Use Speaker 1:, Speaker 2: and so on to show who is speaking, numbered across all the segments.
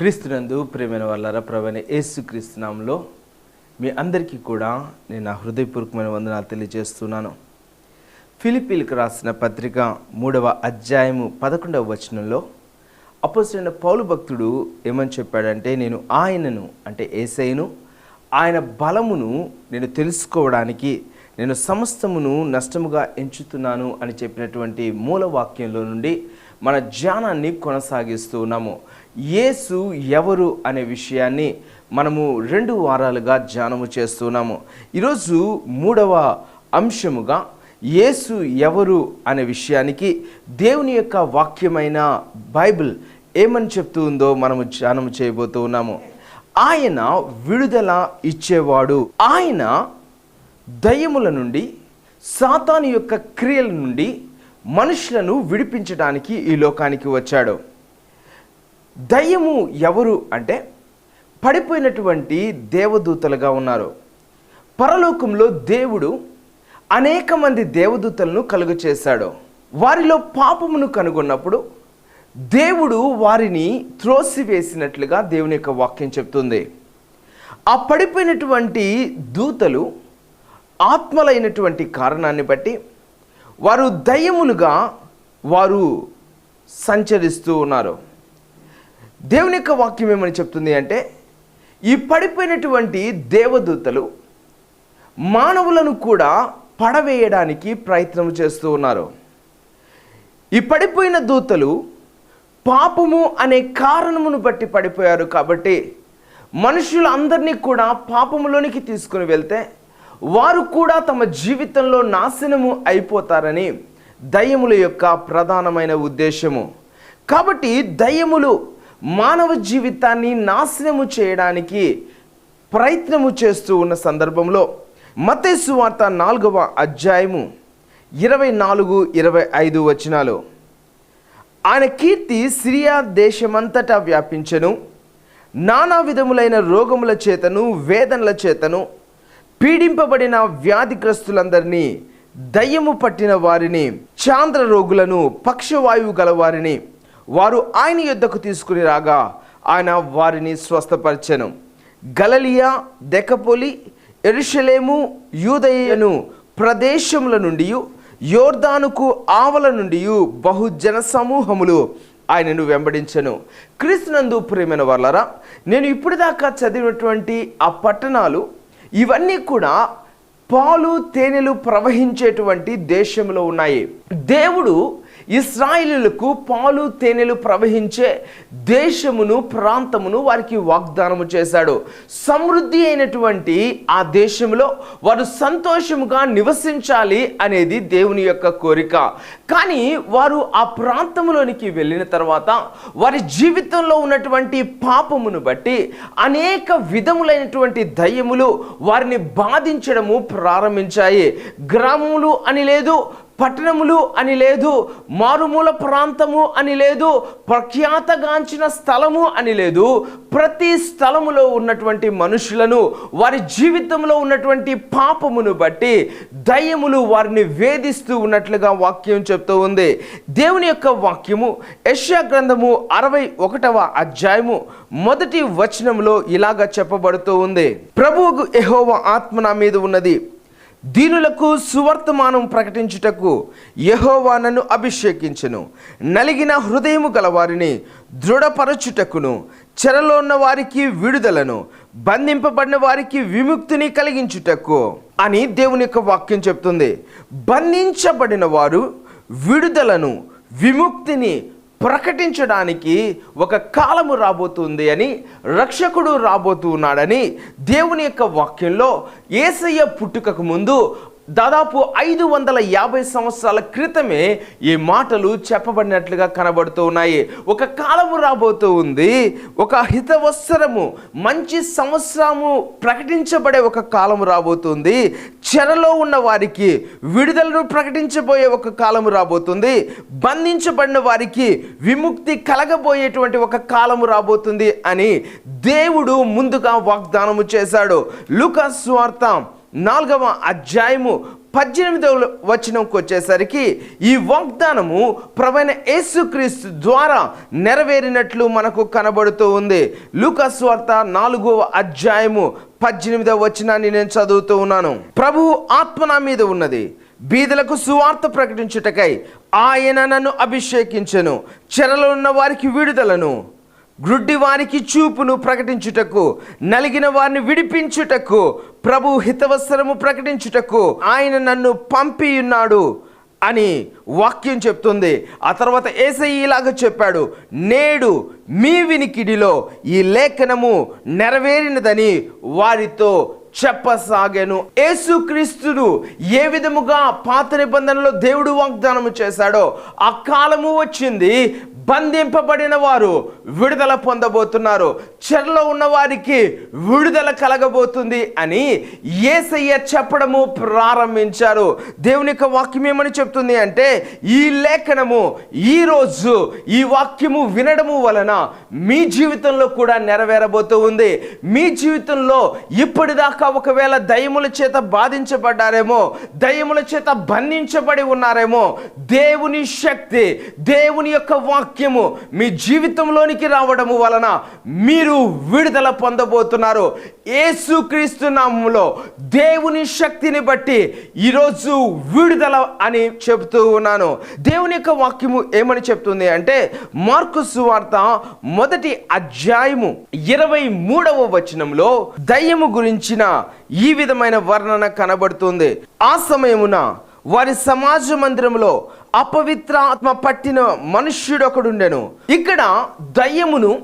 Speaker 1: క్రీస్తునందు ప్రేమైన వాళ్ళారా ప్రవణ యేసు క్రీస్తునాంలో మీ అందరికీ కూడా నేను నా హృదయపూర్వకమైన వందనాలు తెలియజేస్తున్నాను. ఫిలిపీలకు రాసిన పత్రిక మూడవ అధ్యాయము పదకొండవ వచనంలో అపోసిన పౌలు భక్తుడు ఏమని చెప్పాడంటే నేను ఆయనను అంటే ఏసైను ఆయన బలమును నేను తెలుసుకోవడానికి నేను సమస్తమును నష్టముగా ఎంచుతున్నాను అని చెప్పినటువంటి మూల వాక్యంలో నుండి మన ధ్యానాన్ని కొనసాగిస్తూ ఉన్నాము. యేసు ఎవరు అనే విషయాన్ని మనము రెండు వారాలుగా ధ్యానము చేస్తున్నాము ఈరోజు మూడవ అంశముగా యేసు ఎవరు అనే విషయానికి దేవుని యొక్క వాక్యమైన బైబిల్ ఏమని చెప్తూ ఉందో మనము ధ్యానం చేయబోతూ ఉన్నాము. ఆయన విడుదల ఇచ్చేవాడు. ఆయన దయ్యముల నుండి సాతాను యొక్క క్రియల నుండి మనుషులను విడిపించడానికి ఈ లోకానికి వచ్చాడు. దయ్యము ఎవరు అంటే పడిపోయినటువంటి దేవదూతలుగా ఉన్నారు. పరలోకంలో దేవుడు అనేక మంది దేవదూతలను కలుగు చేశాడు. వారిలో పాపమును కనుగొన్నప్పుడు దేవుడు వారిని త్రోసివేసినట్లుగా దేవుని యొక్క వాక్యం చెప్తుంది. ఆ పడిపోయినటువంటి దూతలు ఆత్మలైనటువంటి కారణాన్ని బట్టి వారు దయ్యములుగా వారు సంచరిస్తూ ఉన్నారు. దేవుని యొక్క వాక్యం ఏమని చెప్తుంది అంటే ఈ పడిపోయినటువంటి దేవదూతలు మానవులను కూడా పడవేయడానికి ప్రయత్నం చేస్తూ ఉన్నారు. ఈ పడిపోయిన దూతలు పాపము అనే కారణమును బట్టి పడిపోయారు కాబట్టి మనుషులందరినీ కూడా పాపములోనికి తీసుకుని వెళ్తే వారు కూడా తమ జీవితంలో నాశనము అయిపోతారని దయ్యముల యొక్క ప్రధానమైన ఉద్దేశము. కాబట్టి దయ్యములు మానవ జీవితాన్ని నాశనము చేయడానికి ప్రయత్నము చేస్తూ ఉన్న సందర్భంలో మతేసు వార్త నాలుగవ అధ్యాయము ఇరవై నాలుగు ఇరవై ఐదు వచనాలు. ఆయన కీర్తి సిరియా దేశమంతటా వ్యాపించెను. నానా విధములైన రోగముల చేతను వేదనల చేతను పీడింపబడిన వ్యాధిగ్రస్తులందరినీ దయ్యము పట్టిన వారిని చాంద్ర రోగులను పక్షవాయువు గలవారిని వారు ఆయన యుద్ధకు తీసుకుని రాగా ఆయన వారిని స్వస్థపరచను. గలలియా దెకపోలి ఎరుషలేము యూదయను ప్రదేశముల నుండి యోర్దానుకు ఆవల నుండి బహుజన సమూహములు ఆయనను వెంబడించను. క్రీస్తునందు ప్రేమైన వాళ్ళరా నేను ఇప్పటిదాకా చదివినటువంటి ఆ పట్టణాలు ఇవన్నీ కూడా పాలు తేనెలు ప్రవహించేటువంటి దేశంలో ఉన్నాయి. దేవుడు ఇస్రాయిలులకు పాలు తేనెలు ప్రవహించే దేశమును ప్రాంతమును వారికి వాగ్దానము చేశాడు. సమృద్ధి అయినటువంటి ఆ దేశంలో వారు సంతోషముగా నివసించాలి అనేది దేవుని యొక్క కోరిక. కానీ వారు ఆ ప్రాంతంలోనికి వెళ్ళిన తర్వాత వారి జీవితంలో ఉన్నటువంటి పాపమును బట్టి అనేక విధములైనటువంటి దయ్యములు వారిని బాధించడము ప్రారంభించాయి. గ్రామములు అని లేదు పట్టణములు అని లేదు మారుమూల ప్రాంతము అని లేదు ప్రఖ్యాతగాంచిన స్థలము అని లేదు. ప్రతి స్థలములో ఉన్నటువంటి మనుషులను వారి జీవితంలో ఉన్నటువంటి పాపమును బట్టి దయ్యములు వారిని వేధిస్తూ ఉన్నట్లుగా వాక్యం చెప్తూ ఉంది. దేవుని యొక్క వాక్యము యశ్యా గ్రంథము అరవై ఒకటవ అధ్యాయము మొదటి వచనంలో ఇలాగ చెప్పబడుతూ ఉంది. ప్రభువుకు ఎహోవ ఆత్మ నా మీద ఉన్నది. దీనులకు సువర్తమానం ప్రకటించుటకు యహోవా నన్ను అభిషేకించను. నలిగిన హృదయము గలవారిని దృఢపరచుటకును చెరలో ఉన్న వారికి విడుదలను బంధింపబడిన వారికి విముక్తిని కలిగించుటకు అని దేవుని యొక్క వాక్యం చెప్తుంది. బంధించబడిన వారు విడుదలను విముక్తిని ప్రకటించడానికి ఒక కాలము రాబోతుంది అని రక్షకుడు రాబోతున్నాడని దేవుని యొక్క వాక్యంలో ఏసయ్య పుట్టుకకు ముందు దాదాపు ఐదు వందల యాభై సంవత్సరాల క్రితమే ఈ మాటలు చెప్పబడినట్లుగా కనబడుతూ ఉన్నాయి. ఒక కాలము రాబోతూ ఉంది. ఒక హితవత్సరము మంచి సంవత్సరము ప్రకటించబడే ఒక కాలము రాబోతుంది. చెరలో ఉన్న వారికి విడుదలను ప్రకటించబోయే ఒక కాలము రాబోతుంది. బంధించబడిన వారికి విముక్తి కలగబోయేటువంటి ఒక కాలము రాబోతుంది అని దేవుడు ముందుగా వాగ్దానము చేశాడు. లుకాస్ వార్త నాలుగవ అధ్యాయము పద్దెనిమిదవ వచనంకి వచ్చేసరికి ఈ వాగ్దానము ప్రవైన యేసుక్రీస్తు ద్వారా నెరవేరినట్లు మనకు కనబడుతూ ఉంది. లూకాస్ వార్త నాలుగవ అధ్యాయము పద్దెనిమిదవ వచనాన్ని నేను చదువుతూ ఉన్నాను. ప్రభువు ఆత్మ నా మీద ఉన్నది. బీదలకు సువార్త ప్రకటించుటకై ఆయన నన్ను అభిషేకించెను. చెరలో ఉన్న వారికి విడుదలను. గ్రుడ్డి వారికి చూపును ప్రకటించుటకు నలిగిన వారిని విడిపించుటకు ప్రభు హితవస్త్రము ప్రకటించుటకు ఆయన నన్ను పంపి ఉన్నాడు అని వాక్యం చెప్తుంది. ఆ తర్వాత ఏసై ఇలాగ చెప్పాడు నేడు మీ వినికిడిలో ఈ లేఖనము నెరవేరినదని వారితో చెప్పసాగాను. యేసుక్రీస్తుడు ఏ విధముగా పాత నిబంధనలో దేవుడు వాగ్దానము చేశాడో ఆ కాలము వచ్చింది బంధింపబడిన వారు విడుదల పొందబోతున్నారు. చెరలో ఉన్న వారికి విడుదల కలగబోతుంది అని ఏసయ్య చెప్పడము ప్రారంభించారు. దేవుని యొక్క వాక్యం ఏమని చెప్తుంది అంటే ఈ లేఖనము ఈ రోజు ఈ వాక్యము వినడము వలన మీ జీవితంలో కూడా నెరవేరబోతూ ఉంది. మీ జీవితంలో ఇప్పటిదాకా ఒకవేళ దయముల చేత బాధించబడ్డారేమో దయముల చేత బంధించబడి ఉన్నారేమో దేవుని శక్తి దేవుని యొక్క వాక్యం వాక్యము మీ జీవితంలోనికి రావడము వలన మీరు విడుదల పొందబోతున్నారు. ఏసుక్రీస్తు నామంలో దేవుని శక్తిని బట్టి ఈరోజు విడుదల అని చెబుతూ ఉన్నాను. దేవుని యొక్క వాక్యము ఏమని చెప్తుంది అంటే మార్కు సువార్త మొదటి అధ్యాయము ఇరవై మూడవ వచనంలో దయ్యము గురించిన ఈ విధమైన వర్ణన కనబడుతుంది. ఆ సమయమున వారి సమాజ మందిరంలో అపవిత్ర ఆత్మ పట్టిన మనుష్యుడొకడుండెను. ఇక్కడ దయ్యమును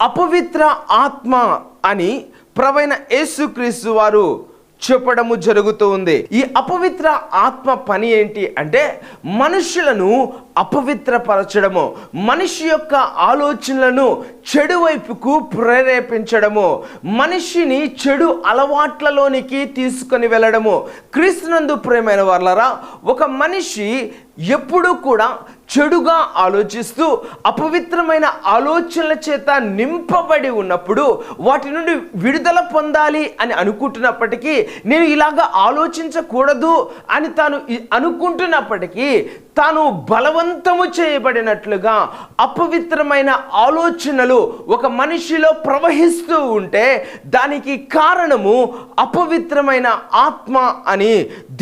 Speaker 1: అపవిత్ర ఆత్మ అని ప్రవైన యేసుక్రీస్తు వారు చెప్పడము జరుగుతూ ఉంది. ఈ అపవిత్ర ఆత్మ పని ఏంటి అంటే మనుషులను అపవిత్రపరచడము మనిషి యొక్క ఆలోచనలను చెడు వైపుకు ప్రేరేపించడము మనిషిని చెడు అలవాట్లలోనికి తీసుకొని వెళ్ళడము. క్రీస్తునందు ప్రేమైన వాళ్ళరా ఒక మనిషి ఎప్పుడూ కూడా చెడుగా ఆలోచిస్తూ అపవిత్రమైన ఆలోచనల చేత నింపబడి ఉన్నప్పుడు వాటి నుండి విడుదల పొందాలి అని అనుకుంటున్నప్పటికీ నేను ఇలాగా ఆలోచించకూడదు అని తాను అనుకుంటున్నప్పటికీ తాను బలవంతము చేయబడినట్లుగా అపవిత్రమైన ఆలోచనలు ఒక మనిషిలో ప్రవహిస్తూ ఉంటే దానికి కారణము అపవిత్రమైన ఆత్మ అని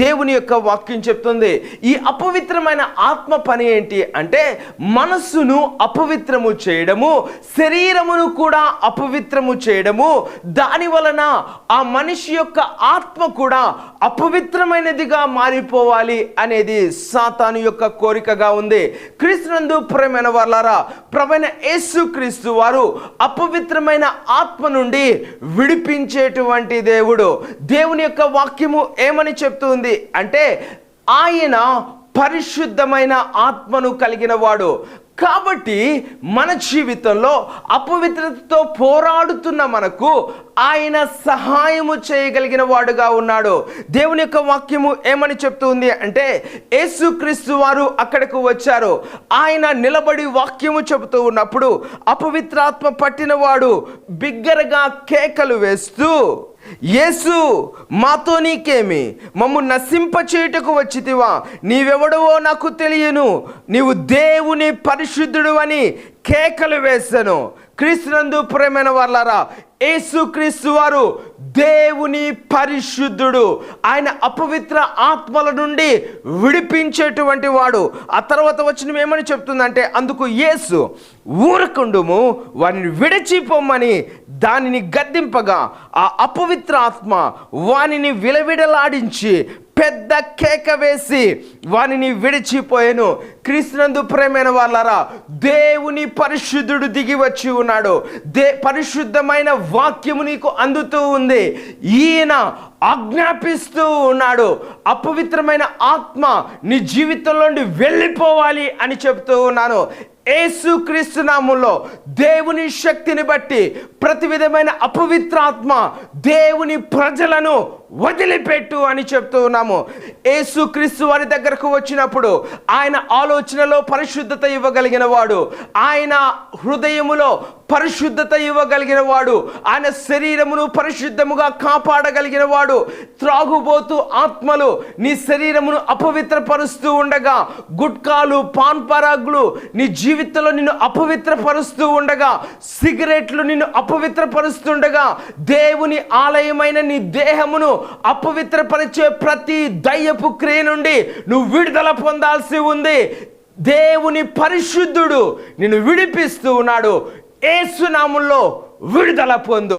Speaker 1: దేవుని యొక్క వాక్యం చెప్తుంది. ఈ అపవిత్రమైన ఆత్మ పని ఏంటి? అంటే మనస్సును అపవిత్రము చేయడము శరీరమును కూడా అపవిత్రము చేయడము. దాని వలన ఆ మనిషి యొక్క ఆత్మ కూడా అపవిత్రమైనదిగా మారిపోవాలి అనేది సాతాను యొక్క కోరికగా ఉంది. క్రీస్తునందు ప్రేమైన వాళ్ళారా ప్రమైన యేసు క్రీస్తు వారు అపవిత్రమైన ఆత్మ నుండి విడిపించేటువంటి దేవుడు. దేవుని యొక్క వాక్యము ఏమని చెప్తుంది అంటే ఆయన పరిశుద్ధమైన ఆత్మను కలిగిన వాడు. కాబట్టి మన జీవితంలో అపవిత్రతతో పోరాడుతున్న మనకు ఆయన సహాయము చేయగలిగిన వాడుగా ఉన్నాడు. దేవుని యొక్క వాక్యము ఏమని చెప్తుంది అంటే యేసుక్రీస్తు వారు అక్కడకు వచ్చారు. ఆయన నిలబడి వాక్యము చెబుతూ ఉన్నప్పుడు అపవిత్రాత్మ పట్టినవాడు బిగ్గరగా కేకలు వేస్తూ యేసు మాతో నీకేమి? మమ్ము నశింప చేయుటకు వచ్చితివా? నీవెవడవో నాకు తెలియను. నీవు దేవుని పరిశుద్ధుడు అని కేకలు వేశాను క్రీస్తునందు ప్రేమైన వాళ్ళారా యేసుక్రీస్తు వారు దేవుని పరిశుద్ధుడు. ఆయన అపవిత్ర ఆత్మల నుండి విడిపించేటువంటి వాడు. ఆ తర్వాత వచ్చిన ఏమని చెప్తుందంటే అందుకు యేసు ఊరకుండుము వారిని విడిచిపోమ్మని దానిని గద్దింపగా ఆ అపవిత్ర ఆత్మ వానిని విలవిడలాడించి పెద్ద కేక వేసి వానిని విడిచిపోయాను. క్రీస్తునందు ప్రేమైన వాళ్ళారా దేవుని పరిశుద్ధుడు దిగి వచ్చి ఉన్నాడు. దే పరిశుద్ధమైన వాక్యము నీకు అందుతూ ఉంది. ఈయన ఆజ్ఞాపిస్తూ ఉన్నాడు. అపవిత్రమైన ఆత్మ నీ జీవితంలోండి వెళ్ళిపోవాలి అని చెప్తూ ఉన్నాను. యేసుక్రీస్తు నామంలో దేవుని శక్తిని బట్టి ప్రతి విధమైన అపవిత్రాత్మ దేవుని ప్రజలను వదిలిపెట్టు అని చెప్తూ ఉన్నాము. యేసుక్రీస్తు వారి దగ్గరకు వచ్చినప్పుడు ఆయన ఆలోచనలో పరిశుద్ధత ఇవ్వగలిగిన వాడు ఆయన హృదయములో పరిశుద్ధత ఇవ్వగలిగిన వాడు ఆయన శరీరమును పరిశుద్ధముగా కాపాడగలిగిన వాడు త్రాగుబోతు ఆత్మలు నీ శరీరమును అపవిత్రపరుస్తూ ఉండగా గుట్కాలు పాన్ పరాగులు నీ జీవితంలో నిన్ను అపవిత్రపరుస్తూ ఉండగా సిగరెట్లు నిన్ను అపవిత్రపరుస్తుండగా దేవుని ఆలయమైన నీ దేహమును అపవిత్రపరిచే ప్రతి దయ్యపు క్రియ నుండి నువ్వు విడుదల పొందాల్సి ఉంది. దేవుని పరిశుద్ధుడు నిన్ను విడిపిస్తూ ఉన్నాడు. ఏసునాముల్లో విడుదల పొందు.